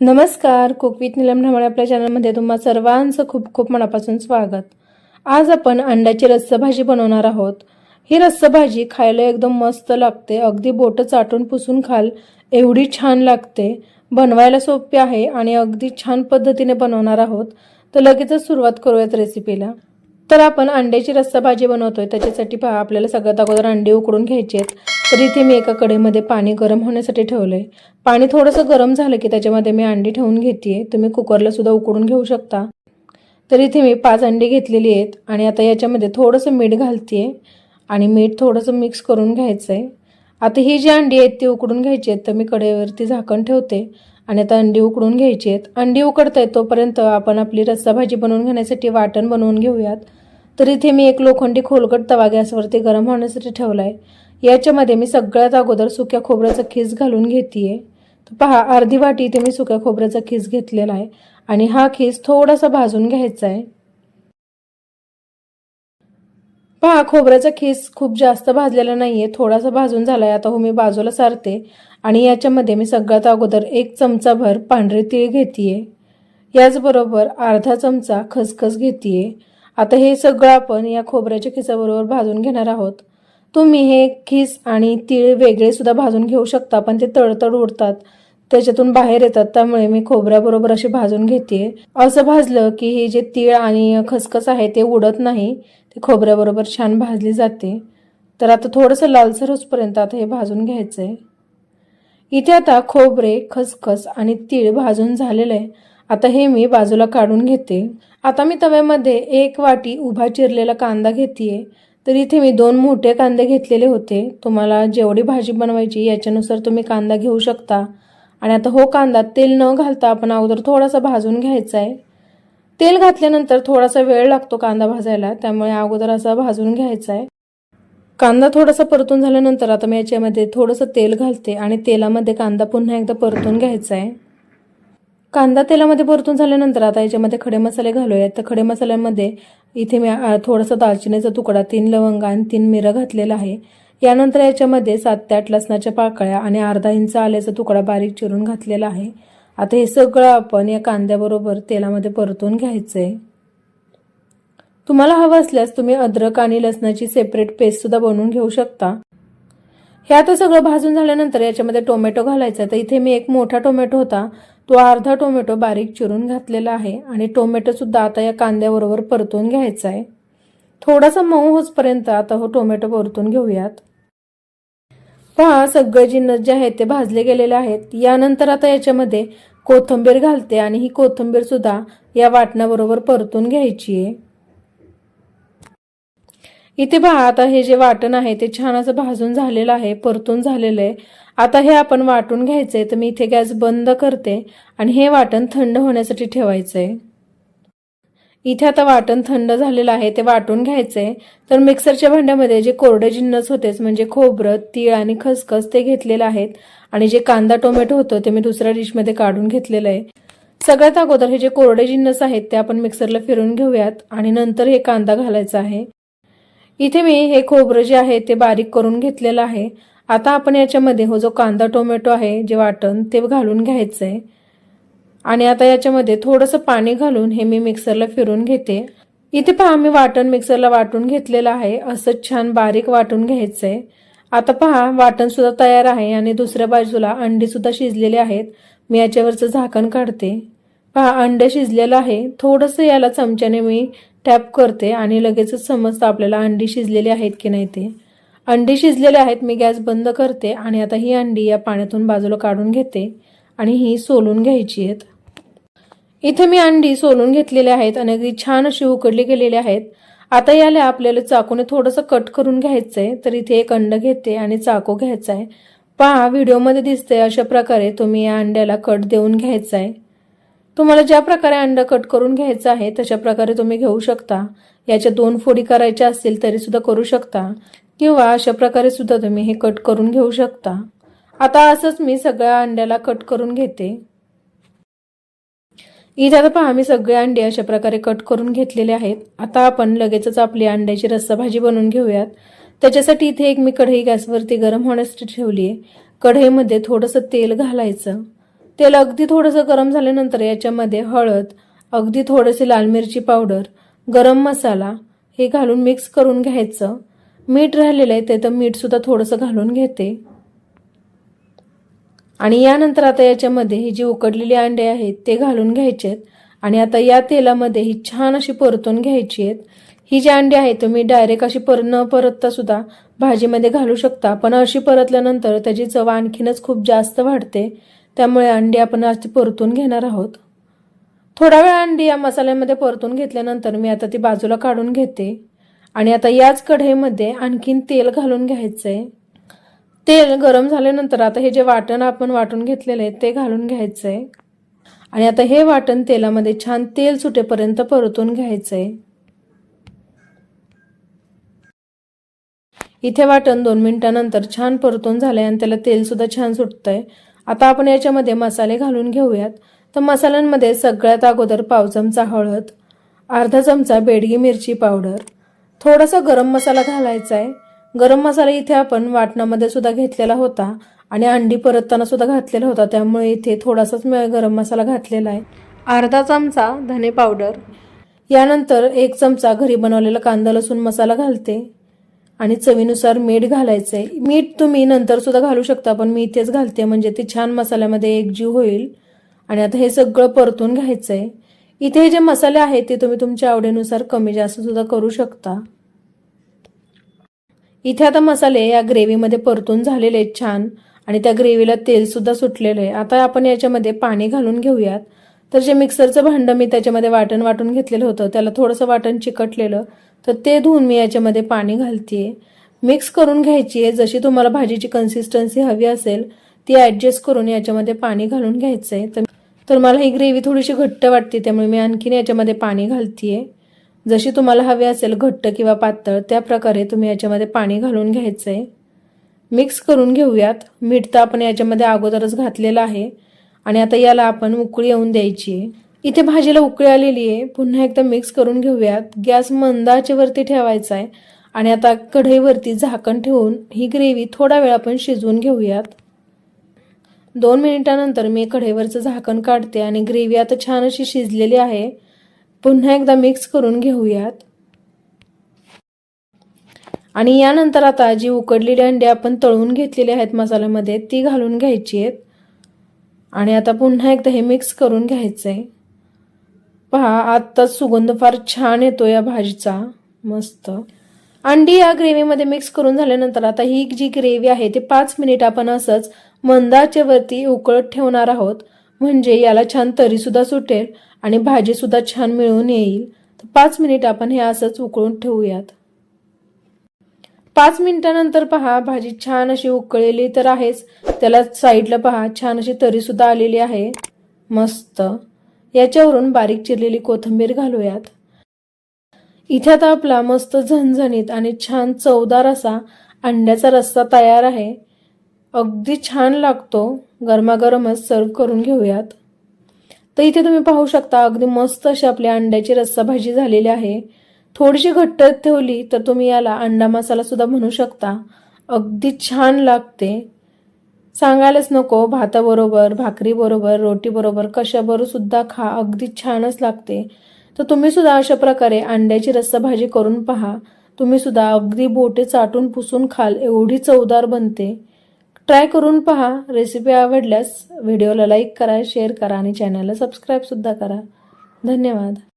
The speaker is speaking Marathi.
नमस्कार कुक विथ निलम ढमाळे आपल्या चॅनलमध्ये तुम्हा सर्वांचं खूप खूप मनापासून स्वागत. आज आपण अंड्याची रस्सभाजी बनवणार आहोत. ही रस्सभाजी खायला एकदम मस्त लागते अगदी बोटं चाटून पुसून खाल एवढी छान लागते. बनवायला सोपी आहे आणि अगदी छान पद्धतीने बनवणार आहोत. तर लगेचच सुरुवात करूयात रेसिपीला तर आपण अंड्याची रस्सा भाजी बनवतोय त्याच्यासाठी पहा आपल्याला सगळ्यात अगोदर अंडी उकडून घ्यायचे आहेत तर इथे मी एका कडेमध्ये पाणी गरम होण्यासाठी ठेवलं आहे पाणी थोडंसं गरम झालं की त्याच्यामध्ये मी अंडी ठेवून घेते तुम्ही कुकरला सुद्धा उकडून घेऊ शकता. तर इथे मी पाच अंडी घेतलेली आहेत आणि आता याच्यामध्ये थोडंसं मीठ घालते आणि मीठ थोडंसं मिक्स करून घ्यायचं आहे आता ही जी अंडी आहेत ती उकडून घ्यायची आहेत तर मी कडेवरती झाकण ठेवते आणि आता अंडी उकडून घ्यायची आहेत. अंडी उकडत आहेत तोपर्यंत आपण आपली रस्सा भाजी बनवून घेण्यासाठी वाटण बनवून घेऊयात. तर इथे मी एक लोखंडी खोलगट तवा गॅसवरती गरम होण्यासाठी ठेवला आहे याच्यामध्ये मी सगळ्यात अगोदर सुक्या खोबऱ्याचा खीस घालून घेते तर पहा अर्धी वाटी इथे मी सुक्या खोबऱ्याचा खीस घेतलेला आहे. आणि हा खीस थोडासा भाजून घ्यायचा आहे. पहा खोबऱ्याचा खीस खूप जास्त भाजलेला नाहीये. थोडासा भाजून झालाय. आता हो मी बाजूला सारते. आणि याच्यामध्ये मी सगळ्यात अगोदर एक चमचाभर पांढरे तीळ घेतीये. याचबरोबर अर्धा चमचा खसखस घेतीये. आता हे सगळं आपण या खोबऱ्याच्या खिसाबरोबर भाजून घेणार आहोत. तुम्ही हे खीस आणि तीळ वेगळे सुद्धा भाजून घेऊ शकता पण ते तळतळ उडतात त्याच्यातून बाहेर येतात त्यामुळे मी खोबऱ्याबरोबर असे भाजून घेते असं भाजलं की हे जे तीळ आणि खसखस आहे ते उडत नाही ते खोबऱ्याबरोबर छान भाजली जाते. तर आता थोडंसं लालसर होसपर्यंत आता हे भाजून घ्यायचं आहे इथे आता खोबरे खसखस आणि तीळ भाजून झालेलं आहे. आता हे मी बाजूला काढून घेते. आता मी तव्यामध्ये एक वाटी उभा चिरलेला कांदा घेते तर इथे मी दोन मोठे कांदे घेतलेले होते. तुम्हाला जेवढी भाजी बनवायची याच्यानुसार तुम्ही कांदा घेऊ शकता. आणि आता हो कांदा तेल न घालता आपण अगोदर थोडासा भाजून घ्यायचा आहे. तेल घातल्यानंतर थोडासा वेळ लागतो कांदा भाजायला त्यामुळे अगोदर असा भाजून घ्यायचा आहे. कांदा थोडासा परतून झाल्यानंतर आता मी याच्यामध्ये थोडंसं तेल घालते आणि तेलामध्ये कांदा पुन्हा एकदा परतून घ्यायचा आहे. कांदा तेलामध्ये परतून झाल्यानंतर आता याच्यामध्ये खडे मसाले घालूयात. तर खडे मसाल्यामध्ये इथे मी थोडंसं दालचिनीचा तुकडा तीन लवंग आणि तीन मिरं घातलेला आहे. यानंतर याच्यामध्ये सात ते आठ लसणाच्या पाकळ्या आणि अर्धा इंच आल्याचा तुकडा बारीक चिरून घातलेला आहे. आता हे सगळं आपण या कांद्याबरोबर तेलामध्ये परतून घ्यायचं आहे तुम्हाला हवं असल्यास तुम्ही अद्रक आणि लसणाची सेपरेट पेस्ट सुद्धा बनवून घेऊ शकता. हे आता सगळं भाजून झाल्यानंतर याच्यामध्ये टोमॅटो घालायचा तर इथे मी एक मोठा टोमॅटो होता. तो अर्धा टोमॅटो बारीक चिरून घातलेला आहे आणि टोमॅटोसुद्धा आता या कांद्याबरोबर परतून घ्यायचा आहे. थोडासा मऊ होसपर्यंत आता हो टोमॅटो परतून घेऊयात. पहा सगळे जिन्नस जे आहेत ते भाजले गेलेले आहेत. यानंतर आता याच्यामध्ये कोथिंबीर घालते आणि ही कोथिंबीर सुद्धा या वाटणाबरोबर परतून घ्यायची आहे. इथे पहा आता हे जे वाटण आहे ते छान असं भाजून झालेलं आहे परतून झालेलं आहे. आता हे आपण वाटून घ्यायचं आहे तर मी इथे गॅस बंद करते आणि हे वाटण थंड होण्यासाठी ठेवायचं आहे इथे आता वाटण थंड झालेलं आहे ते वाटून घ्यायचंय. तर मिक्सरच्या भांड्यामध्ये जे कोरडे जिन्नस होतेच म्हणजे खोबरं तीळ आणि खसखस ते घेतलेलं आहेत. आणि जे कांदा टोमॅटो होतं ते मी दुसऱ्या डिशमध्ये काढून घेतलेलं आहे. सगळ्यात अगोदर हे जे कोरडे जिन्नस आहेत ते आपण मिक्सरला फिरून घेऊयात आणि नंतर हे कांदा घालायचा आहे. इथे मी हे खोबरं जे आहे ते बारीक करून घेतलेलं आहे. आता आपण याच्यामध्ये हो जो कांदा टोमॅटो आहे जे वाटण ते घालून घ्यायचं आहे आणि आता याच्यामध्ये थोडंसं पाणी घालून हे मी मिक्सरला फिरून घेते. इथे पहा मी वाटण मिक्सरला वाटून घेतलेलं आहे. असं छान बारीक वाटून घ्यायचं आहे आता पहा वाटण सुद्धा तयार आहे आणि दुसऱ्या बाजूला अंडी सुद्धा शिजलेले आहेत. मी याच्यावरचं झाकण काढते. पहा अंडे शिजलेलं आहे. थोडंसं याला चमच्याने मी टॅप करते आणि लगेचच समजतं आपल्याला अंडी शिजलेली आहेत की नाही ते. अंडी शिजलेले आहेत मी गॅस बंद करते आणि आता ही अंडी या पाण्यातून बाजूला काढून घेते आणि ही सोलून घ्यायची आहेत. इथे मी अंडी सोलून घेतलेले आहेत आणि अगदी छान अशी उकडली गेलेली आहेत. आता याला आपल्याला चाकूने थोडंसं कट करून घ्यायचं आहे तर इथे एक अंड घेते आणि चाकू घ्यायचा आहे पहा व्हिडिओमध्ये दिसतंय अशा प्रकारे तुम्ही या अंड्याला कट देऊन घ्यायचा आहे तुम्हाला ज्या प्रकारे अंडं कट करून घ्यायचं आहे तशा प्रकारे तुम्ही घेऊ शकता. याच्या दोन फोडी करायच्या असतील तरी सुद्धा करू शकता. किंवा अशा प्रकारे सुद्धा तुम्ही हे कट करून घेऊ शकता. आता असंच मी सगळ्या अंड्याला कट करून घेते. इथे आता पहा मी सगळे अंडे अशा प्रकारे कट करून घेतलेले आहेत. आता आपण लगेचच आपली अंड्याची रस्सा भाजी बनवून घेऊयात. त्याच्यासाठी इथे एक मी कढई गॅसवरती गरम होण्यासाठी ठेवली आहे कढईमध्ये थोडंसं तेल घालायचं. तेल अगदी थोडंसं गरम झाल्यानंतर याच्यामध्ये हळद अगदी थोडेसे लाल मिरची पावडर गरम मसाला हे घालून मिक्स करून घ्यायचं. मीठ राहिलेलं आहे ते तर मीठसुद्धा थोडंसं घालून घेते. आणि यानंतर आता याच्यामध्ये ही जी उकडलेली अंडे आहेत ते घालून घ्यायचे आहेत आणि आता या तेलामध्ये ही छान अशी परतून घ्यायची आहेत. ही जी अंडी आहेत तुम्ही डायरेक्ट अशी पर न परतता सुद्धा भाजीमध्ये घालू शकता. पण अशी परतल्यानंतर त्याची चव आणखीनच खूप जास्त वाढते. त्यामुळे अंडी आपण आज परतून घेणार आहोत. थोडा वेळ अंडी या मसाल्यामध्ये परतून घेतल्यानंतर मी आता ती बाजूला काढून घेते. आणि आता याच कढईमध्ये आणखीन तेल घालून घ्यायचं आहे तेल गरम झाल्यानंतर आता हे जे वाटण आपण वाटून घेतलेलं आहे ते घालून घ्यायचं आहे आणि आता हे वाटण तेलामध्ये छान तेल सुटेपर्यंत परतून घ्यायचं आहे इथे वाटण दोन मिनिटानंतर छान परतून झालं आहे आणि त्याला तेलसुद्धा छान सुटतं आहे आता आपण याच्यामध्ये मसाले घालून घेऊयात. तर मसाल्यांमध्ये सगळ्यात अगोदर पाव चमचा हळद अर्धा चमचा बेडगी मिरची पावडर थोडासा गरम मसाला घालायचा आहे गरम मसाला इथे आपण वाटणामध्ये सुद्धा घेतलेला होता आणि अंडी परतताना सुद्धा घातलेला होता. त्यामुळे इथे थोडासाच मी गरम मसाला घातलेला आहे. अर्धा चमचा धने पावडर. यानंतर एक चमचा घरी बनवलेला कांदा लसूण मसाला घालते. आणि चवीनुसार मीठ घालायचं आहे मीठ तुम्ही नंतर सुद्धा घालू शकता पण मी इथेच घालते. म्हणजे ते छान मसाल्यामध्ये एकजीव होईल. आणि आता हे सगळं परतून घ्यायचं आहे इथे जे मसाले आहेत ते तुम्ही तुमच्या आवडीनुसार कमी जास्त सुद्धा करू शकता. इथे आता मसाले या ग्रेव्हीमध्ये परतून झालेले आहेत छान. आणि त्या ग्रेव्हीला तेल सुद्धा सुटलेलं आहे. आता आपण याच्यामध्ये पाणी घालून घेऊयात. तर जे मिक्सरचं भांडं मी त्याच्यामध्ये वाटण वाटून घेतलेलं होतं त्याला थोडंसं वाटण चिकटलेलं. तर ते धुवून मी याच्यामध्ये पाणी घालते मिक्स करून घ्यायची आहे जशी तुम्हाला भाजीची कन्सिस्टन्सी हवी असेल ती ॲडजस्ट करून याच्यामध्ये पाणी घालून घ्यायचं आहे तर तर मला ही ग्रेव्ही थोडीशी घट्ट वाटते त्यामुळे मी आणखीन याच्यामध्ये पाणी घालतीये. जशी तुम्हाला हवी असेल घट्ट किंवा पातळ त्या प्रकारे तुम्ही याच्यामध्ये पाणी घालून घ्यायचं आहे मिक्स करून घेऊयात. मीठ तर आपण याच्यामध्ये अगोदरच घातलेलं आहे. आणि आता याला आपण उकळी येऊन द्यायची आहे इथे भाजीला उकळी आलेली आहे. पुन्हा एकदा मिक्स करून घेऊयात. गॅस मंदाचेवरती ठेवायचा आहे. आणि आता कढईवरती झाकण ठेवून ही ग्रेव्ही थोडा वेळ आपण शिजवून घेऊयात. दोन मिनिटानंतर मी कढईवरचं झाकण काढते आणि ग्रेव्ही आता छान अशी शिजलेली आहे. पुन्हा एकदा मिक्स करून घेऊयात. आणि यानंतर आता जी उकडलेली अंडी आपण तळून घेतलेली आहेत मसाल्यामध्ये ती घालून घ्यायची आहेत. आणि आता पुन्हा एकदा हे मिक्स करून घ्यायचं आहे पहा आत्ताच सुगंध फार छान येतो या भाजीचा. मस्त. अंडी या ग्रेव्हीमध्ये मिक्स करून झाल्यानंतर आता ही जी ग्रेव्ही आहे ती पाच मिनिट आपण असंच मंदाच्या वरती उकळत ठेवणार आहोत. म्हणजे याला छान तरीसुद्धा सुटेल आणि भाजीसुद्धा छान मिळून येईल. तर पाच मिनिट आपण हे असंच उकळून ठेवूयात. पाच मिनिटानंतर पहा भाजी छान अशी उकळलेली तर आहेच. त्याला साईडला पहा छान अशी तरीसुद्धा आलेली आहे. मस्त. याच्यावरून बारीक चिरलेली कोथिंबीर घालूयात. इथे आता आपला मस्त झणझणीत आणि छान चवदार असा अंड्याचा रस्सा तयार आहे. अगदी छान लागतो. गरमागरमच सर्व करून घेऊयात. तर इथे तुम्ही पाहू शकता अगदी मस्त अशी आपली अंड्याची रस्सा भाजी झालेली आहे. थोडीशी घट्ट ठेवली तर तुम्ही याला अंडा मसाला सुद्धा म्हणू शकता. अगदी छान लागते. सांगायलाच नको भाताबरोबर भाकरीबरोबर रोटीबरोबर कशाबरोबर सुद्धा खा अगदी छानच लागते. तर तुम्ही सुद्धा अशा प्रकारे अंड्याची रस्साभाजी करून पहा. तुम्ही सुद्धा अगदी बोटे चाटून पुसून खाल एवढी चवदार बनते. ट्राय करून पहा रेसिपी आवडल्यास व्हिडिओला लाईक करा शेअर करा आणि चॅनलला सबस्क्राईबसुद्धा करा. धन्यवाद.